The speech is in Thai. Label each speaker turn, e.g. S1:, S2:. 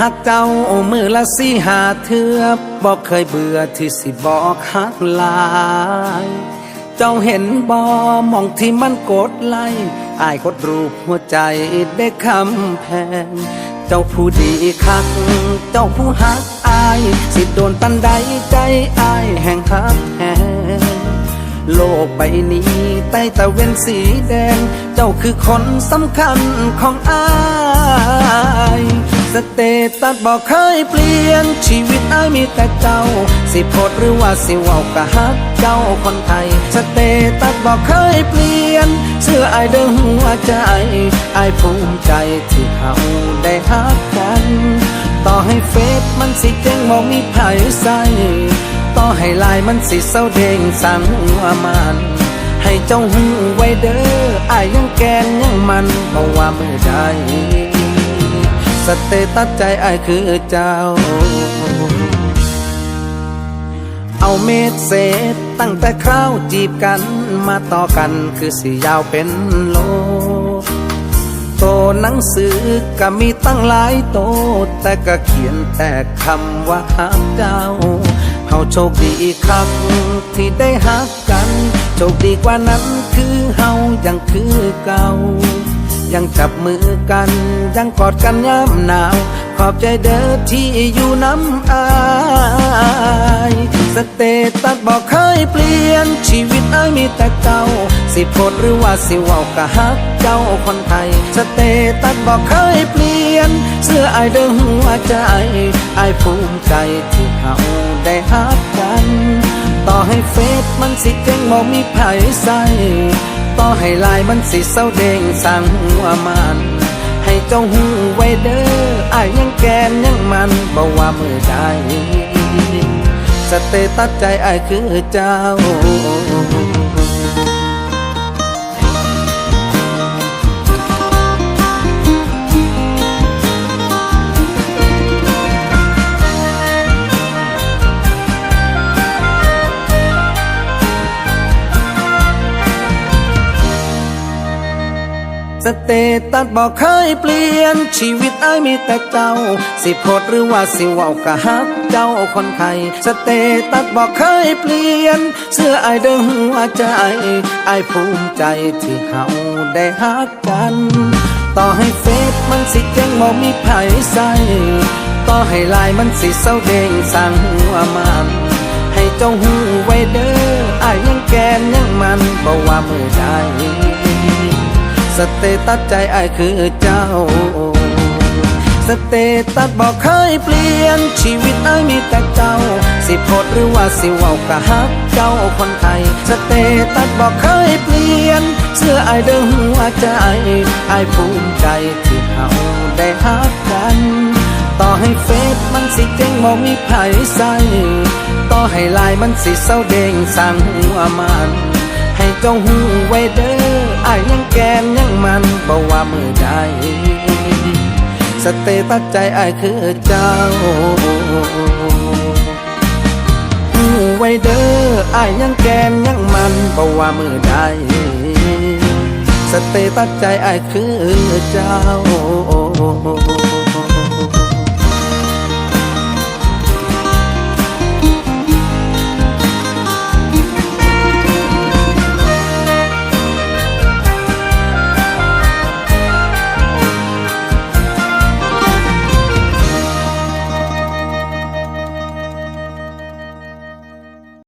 S1: หักเจ้ามือละสี่หาเทือบอกเคยเบื่อที่สิบอกหักลาย เจ้าเห็นบอมองที่มันกดไล่อายกดรูปหัวใจได้คำแพง เจ้าผู้ดีคัก เจ้าผู้หักอาย สิโดนปันใดใจอายแห่งหักแหงโลกใบนี้ใต้ตะเวนสีแดง เจ้าคือคนสำคัญของอาย เตตัสบอกเคยเปลี่ยน ชีวิตไอายมีแต่เจ้า สิโพดหรือว่าสิว้ากะฮักเจ้าคนไทย สเตตัสบอกเคยเปลี่ยนเชื่อไอายเดิมหัวใจไอายภูมิใจที่เขาได้ฮักกัน ต่อให้เฟซมันสิเจ๊งมองมีไผใส่ต่อให้ลายมันสิเศร้าเด้งสั่งว่ามันให้เจ้าหูไว้เด้ออายยังแกนยังมันบ่ว่ามือใด สเตตัสใจไอคือเจ้า เอาเม็ดเศษตั้งแต่คราวจีบกันมาต่อกันคือสิยาวเป็นโลโตหนังสือก็มีตั้งหลายโต แต่ก็เขียนแต่คำว่าหักเจ้าเฮาโชคดีคักที่ได้หักกัน โชคดีกว่านั้นคือเฮายังคือเก่า ยังจับมือกัน ยังกอดกันยามหนาว ขอบใจเด้อที่อยู่น้ำอายสเตตัสบอกเคยเปลี่ยน ชีวิตอายมีแต่เก่าสิโพดหรือว่าสิว้ากะฮักเจ้าคนไทย สเตตัสบอกเคยเปลี่ยน เสื้ออายเดิมหัวใจอายภูมิใจที่เขาได้ฮักกัน ต่อให้เฟซมันสิเจ๊งบ่มีไผใส่ ต่อให้ลายมันสิเศร้าเด้งสั่งว่ามัน ให้เจ้าหูไว้เด้ออายยังแกนยังมันบ่ว่ามือใดสเตตัสใจอายคือเจ้า เตตัสบอกเคยเปลี่ยน ชีวิตไอายมีแต่เจ้า สิโพดหรือว่าสิว้ากะฮักเจ้าคนไทยสเตตัสบอกเคยเปลี่ยน เสื้อไอายเดิมหัวใจไอายภูมิใจที่เฮาได้ฮักกัน ต่อให้เฟซมันสิเจ๊งบ่มีไผใส่ต่อให้ลายมันสิเศร้าเด้งสั่งว่ามันให้เจ้าหูไว้เด้อไอายยังแกนยังมันบ่ว่ามือใด สเตตัสใจไอคือเจ้า สเตตัสบอกเคยเปลี่ยน ชีวิตไอมีแต่เจ้า สิโพดหรือว่าสิเว้ากะฮักเจ้าคนไทย สเตตัสบอกเคยเปลี่ยน เสื้อไอเดิมหัวใจไอายภูมิใจที่เขาได้ฮักกัน ต่อให้เฟซมันสิเจ๊งบ่มีไผ่ใส่ต่อให้ลายมันสิเศร้าเด้งสั่งว่ามัน ให้เจ้าหูไว้เด้อไอยังแก่ มือใดสเตตัสใจไอคือเจ้าหูไว้เด้ออายยังแกนยังมันบ่ว่ามือใดสเตตัสใจไอคือเจ้า